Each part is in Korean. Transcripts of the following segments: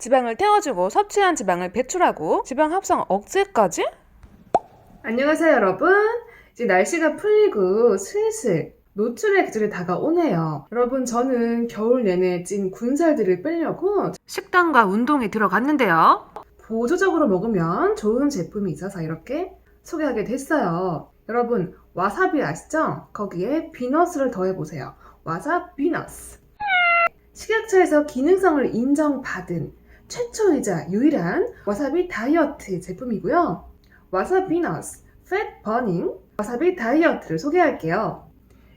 지방을 태워주고 섭취한 지방을 배출하고 지방 합성 억제까지? 안녕하세요, 여러분. 이제 날씨가 풀리고 슬슬 노출의 계절이 다가오네요. 여러분, 저는 겨울 내내 찐 군살들을 빼려고 식단과 운동에 들어갔는데요. 보조적으로 먹으면 좋은 제품이 있어서 이렇게 소개하게 됐어요. 여러분, 와사비 아시죠? 거기에 비너스를 더해보세요. 와사 비너스. 식약처에서 기능성을 인정받은 최초이자 유일한 와사비 다이어트 제품이고요. 와사 비너스, 팻 버닝, 와사비 다이어트를 소개할게요.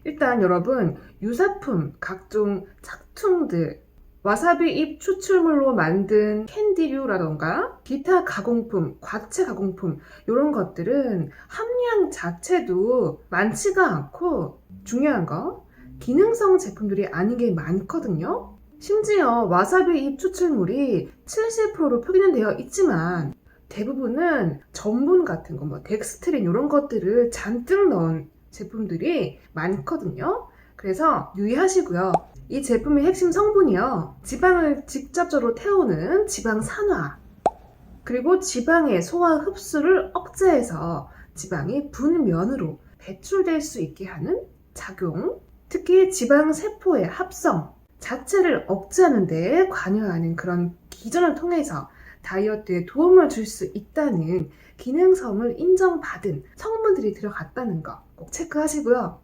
일단 여러분, 유사품, 각종 착충들, 와사비 잎 추출물로 만든 캔디류라던가 기타 가공품, 과채 가공품 이런 것들은 함량 자체도 많지가 않고 중요한 거 기능성 제품들이 아닌 게 많거든요. 심지어 와사비 잎 추출물이 70%로 표기는 되어 있지만 대부분은 전분 같은 거, 뭐 덱스트린 이런 것들을 잔뜩 넣은 제품들이 많거든요. 그래서 유의하시고요. 이 제품의 핵심 성분이요. 지방을 직접적으로 태우는 지방 산화. 그리고 지방의 소화 흡수를 억제해서 지방이 분면으로 배출될 수 있게 하는 작용. 특히 지방 세포의 합성 자체를 억제하는 데 관여하는 그런 기전을 통해서 다이어트에 도움을 줄 수 있다는 기능성을 인정받은 성분들이 들어갔다는 거 꼭 체크하시고요.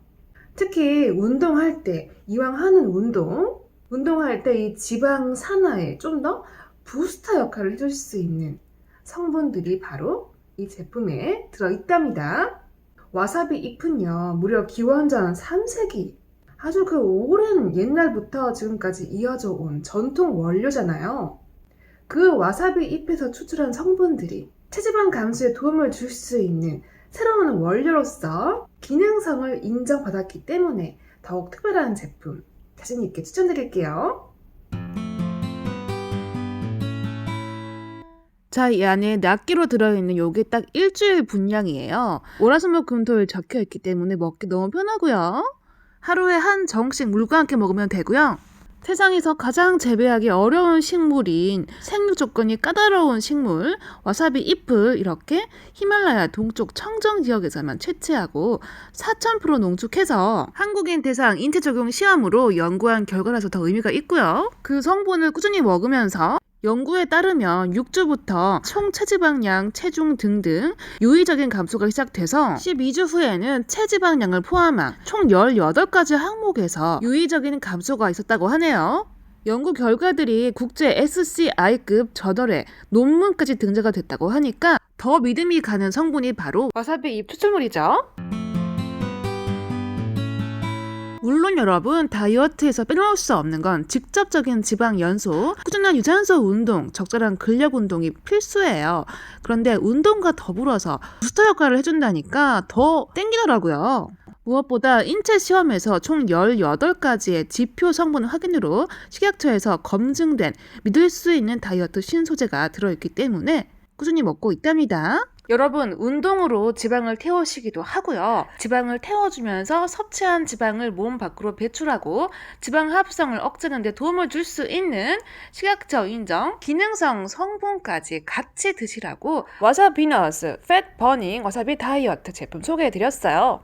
특히 운동할 때 이왕 하는 운동 운동할 때 이 지방 산화에 좀 더 부스터 역할을 해줄 수 있는 성분들이 바로 이 제품에 들어있답니다. 와사비 잎은요 무려 기원전 3세기 아주 그 오랜 옛날부터 지금까지 이어져 온 전통 원료잖아요. 그 와사비 잎에서 추출한 성분들이 체지방 감소에 도움을 줄 수 있는 새로운 원료로서 기능성을 인정받았기 때문에 더욱 특별한 제품 자신 있게 추천드릴게요. 자, 이 안에 낱개로 들어있는 요게 딱 일주일 분량이에요. 월화수목 금토일 적혀 있기 때문에 먹기 너무 편하고요. 하루에 한 정씩 물과 함께 먹으면 되고요. 세상에서 가장 재배하기 어려운 식물인 생육 조건이 까다로운 식물 와사비 잎을 이렇게 히말라야 동쪽 청정 지역에서만 채취하고 4,000% 농축해서 한국인 대상 인체 적용 시험으로 연구한 결과라서 더 의미가 있고요. 그 성분을 꾸준히 먹으면서 연구에 따르면 6주부터 총 체지방량, 체중 등등 유의적인 감소가 시작돼서 12주 후에는 체지방량을 포함한 총 18가지 항목에서 유의적인 감소가 있었다고 하네요. 연구 결과들이 국제 SCI급 저널에 논문까지 등재가 됐다고 하니까 더 믿음이 가는 성분이 바로 와사비 잎 추출물이죠. 물론 여러분 다이어트에서 빼놓을 수 없는 건 직접적인 지방 연소, 꾸준한 유산소 운동, 적절한 근력 운동이 필수예요. 그런데 운동과 더불어서 부스터 역할을 해준다니까 더 땡기더라고요. 무엇보다 인체 시험에서 총 18가지의 지표 성분 확인으로 식약처에서 검증된 믿을 수 있는 다이어트 신소재가 들어있기 때문에 꾸준히 먹고 있답니다. 여러분, 운동으로 지방을 태우시기도 하고요. 지방을 태워주면서 섭취한 지방을 몸 밖으로 배출하고 지방 합성을 억제하는 데 도움을 줄 수 있는 식약처 인정 기능성 성분까지 같이 드시라고 와사비너스, 팻 버닝, 와사비 다이어트 제품 소개해드렸어요.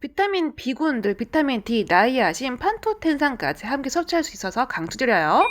비타민 B군들, 비타민 D, 나이아신, 판토텐산까지 함께 섭취할 수 있어서 강추드려요.